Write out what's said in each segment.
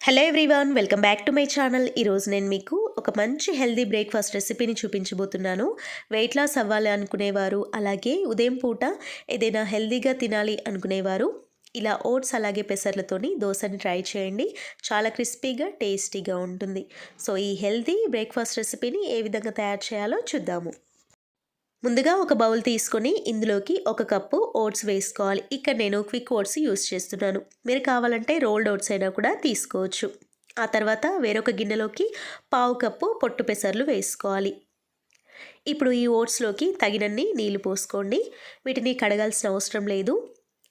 Hello everyone welcome back to my channel ఈరోజు నేను మీకు ఒక మంచి హెల్దీ బ్రేక్ఫాస్ట్ రెసిపీని చూపించబోతున్నాను. వెయిట్ లాస్ అవ్వాలి అనుకునేవారు అలాగే ఉదయం పూట ఏదైనా హెల్దీగా తినాలి అనుకునేవారు. ఇలా ఓట్స్ అలాగే పెసర్లతోని దోశని ట్రై చేయండి. చాలా క్రిస్పీగా టేస్టీగా ఉంటుంది. సో ఈ హెల్దీ బ్రేక్ఫాస్ట్ రెసిపీని ఏ విధంగా తయారు చేయాలో చూద్దాము. ముందుగా ఒక బౌల్ తీసుకొని ఇందులోకి ఒక కప్పు ఓట్స్ వేసుకోవాలి. ఇక్కడ నేను క్విక్ ఓట్స్ యూస్ చేస్తున్నాను. మీరు కావాలంటే రోల్డ్ ఓట్స్ అయినా కూడా తీసుకోవచ్చు. ఆ తర్వాత వేరొక గిన్నెలోకి పావు కప్పు పొట్టు పెసర్లు వేసుకోవాలి. ఇప్పుడు ఈ ఓట్స్లోకి తగినన్ని నీళ్ళు పోసుకోండి. వీటిని కడగాల్సిన అవసరం లేదు.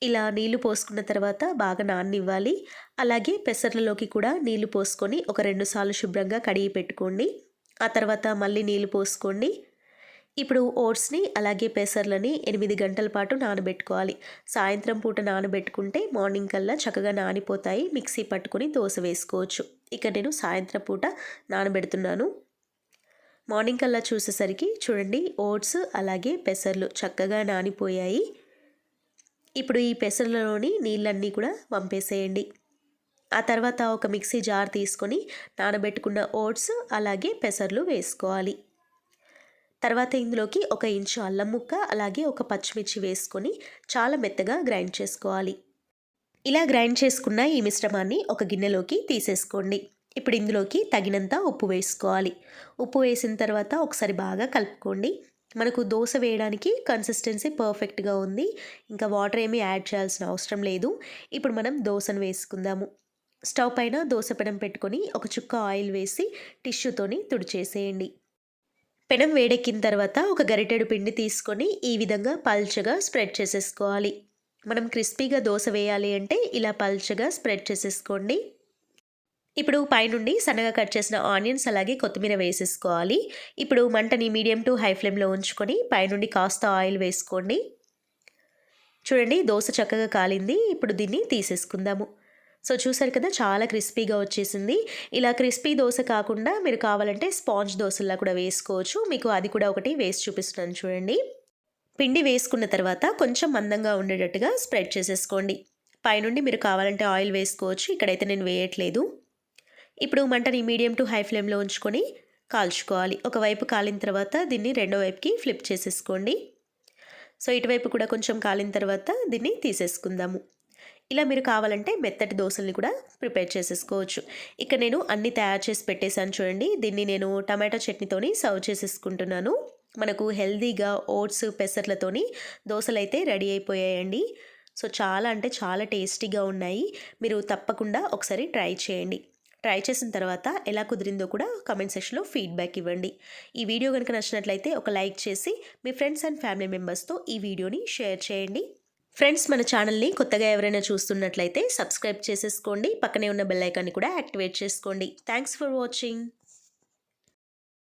ఇలా నీళ్ళు పోసుకున్న తర్వాత బాగా నాన్నివ్వాలి. అలాగే పెసర్లలోకి కూడా నీళ్ళు పోసుకొని ఒక రెండు సార్లు శుభ్రంగా కడిగి పెట్టుకోండి. ఆ తర్వాత మళ్ళీ నీళ్ళు పోసుకోండి. ఇప్పుడు ఓట్స్ని అలాగే పెసర్లని ఎనిమిది గంటల పాటు నానబెట్టుకోవాలి. సాయంత్రం పూట నానబెట్టుకుంటే మార్నింగ్ కల్లా చక్కగా నానిపోతాయి. మిక్సీ పట్టుకొని దోశ వేసుకోవచ్చు. ఇక నేను సాయంత్రం పూట నానబెడుతున్నాను. మార్నింగ్ కల్లా చూసేసరికి చూడండి ఓట్స్ అలాగే పెసర్లు చక్కగా నానిపోయాయి. ఇప్పుడు ఈ పెసర్లలోని నీళ్ళన్నీ కూడా పంపేసేయండి ఆ తర్వాత ఒక మిక్సీ జార్ తీసుకొని నానబెట్టుకున్న ఓట్స్ అలాగే పెసర్లు వేసుకోవాలి. తర్వాత ఇందులోకి ఒక ఇంచు అల్లం ముక్క అలాగే ఒక పచ్చిమిర్చి వేసుకొని చాలా మెత్తగా గ్రైండ్ చేసుకోవాలి. ఇలా గ్రైండ్ చేసుకున్న ఈ మిశ్రమాన్ని ఒక గిన్నెలోకి తీసేసుకోండి. ఇప్పుడు ఇందులోకి తగినంత ఉప్పు వేసుకోవాలి. ఉప్పు వేసిన తర్వాత ఒకసారి బాగా కలుపుకోండి. మనకు దోశ వేయడానికి కన్సిస్టెన్సీ పర్ఫెక్ట్గా ఉంది. ఇంకా వాటర్ ఏమీ యాడ్ చేయాల్సిన అవసరం లేదు. ఇప్పుడు మనం దోశను వేసుకుందాము. స్టవ్ పైన దోశ పెనం పెట్టుకొని ఒక చుక్క ఆయిల్ వేసి టిష్యూతోని తుడిచేసేయండి. పెనం వేడెక్కిన తర్వాత ఒక గరిటెడు పిండి తీసుకొని ఈ విధంగా పల్చగా స్ప్రెడ్ చేసేసుకోవాలి. మనం క్రిస్పీగా దోశ వేయాలి అంటే ఇలా పల్చగా స్ప్రెడ్ చేసేసుకోండి. ఇప్పుడు పైనుండి సన్నగా కట్ చేసిన ఆనియన్స్ అలాగే కొత్తిమీర వేసేసుకోవాలి. ఇప్పుడు మంటని మీడియం టు హై ఫ్లేమ్లో ఉంచుకొని పైనుండి కాస్త ఆయిల్ వేసుకోండి. చూడండి దోశ చక్కగా కాలింది. ఇప్పుడు దీన్ని తీసేసుకుందాము. సో చూసారు కదా చాలా క్రిస్పీగా వచ్చేసింది. ఇలా క్రిస్పీ దోశ కాకుండా మీరు కావాలంటే స్పాంజ్ దోశలా కూడా వేసుకోవచ్చు. మీకు అది కూడా ఒకటి వేసి చూపిస్తున్నాను చూడండి. పిండి వేసుకున్న తర్వాత కొంచెం మందంగా ఉండేటట్టుగా స్ప్రెడ్ చేసేసుకోండి. పైనుండి మీరు కావాలంటే ఆయిల్ వేసుకోవచ్చు. ఇక్కడైతే నేను వేయట్లేదు. ఇప్పుడు మంటని మీడియం టు హై ఫ్లేమ్లో ఉంచుకొని కాల్చుకోవాలి. ఒకవైపు కాలిన తర్వాత దీన్ని రెండో వైపుకి ఫ్లిప్ చేసేసుకోండి. సో ఇటువైపు కూడా కొంచెం కాలిన తర్వాత దీన్ని తీసేసుకుందాము. ఇలా మీరు కావాలంటే మెత్తటి దోశల్ని కూడా ప్రిపేర్ చేసేసుకోవచ్చు. ఇక నేను అన్నీ తయారు చేసి పెట్టేశాను చూడండి. దీన్ని నేను టమాటో చట్నీతోని సర్వ్ చేసేసుకుంటున్నాను. మనకు హెల్దీగా ఓట్స్ పెసర్లతోని దోశలు అయితే రెడీ అయిపోయాయండి. సో చాలా అంటే చాలా టేస్టీగా ఉన్నాయి. మీరు తప్పకుండా ఒకసారి ట్రై చేయండి. ట్రై చేసిన తర్వాత ఎలా కుదిరిందో కూడా కమెంట్ సెక్షన్లో ఫీడ్బ్యాక్ ఇవ్వండి. ఈ వీడియో కనుక నచ్చినట్లయితే ఒక లైక్ చేసి మీ ఫ్రెండ్స్ అండ్ ఫ్యామిలీ మెంబర్స్తో ఈ వీడియోని షేర్ చేయండి. ఫ్రెండ్స్ మన ఛానల్ని కొత్తగా ఎవరైనా చూస్తున్నట్లయితే సబ్స్క్రైబ్ చేసేసుకోండి. పక్కనే ఉన్న బెల్ ఐకాన్ని కూడా యాక్టివేట్ చేసుకోండి. Thanks for watching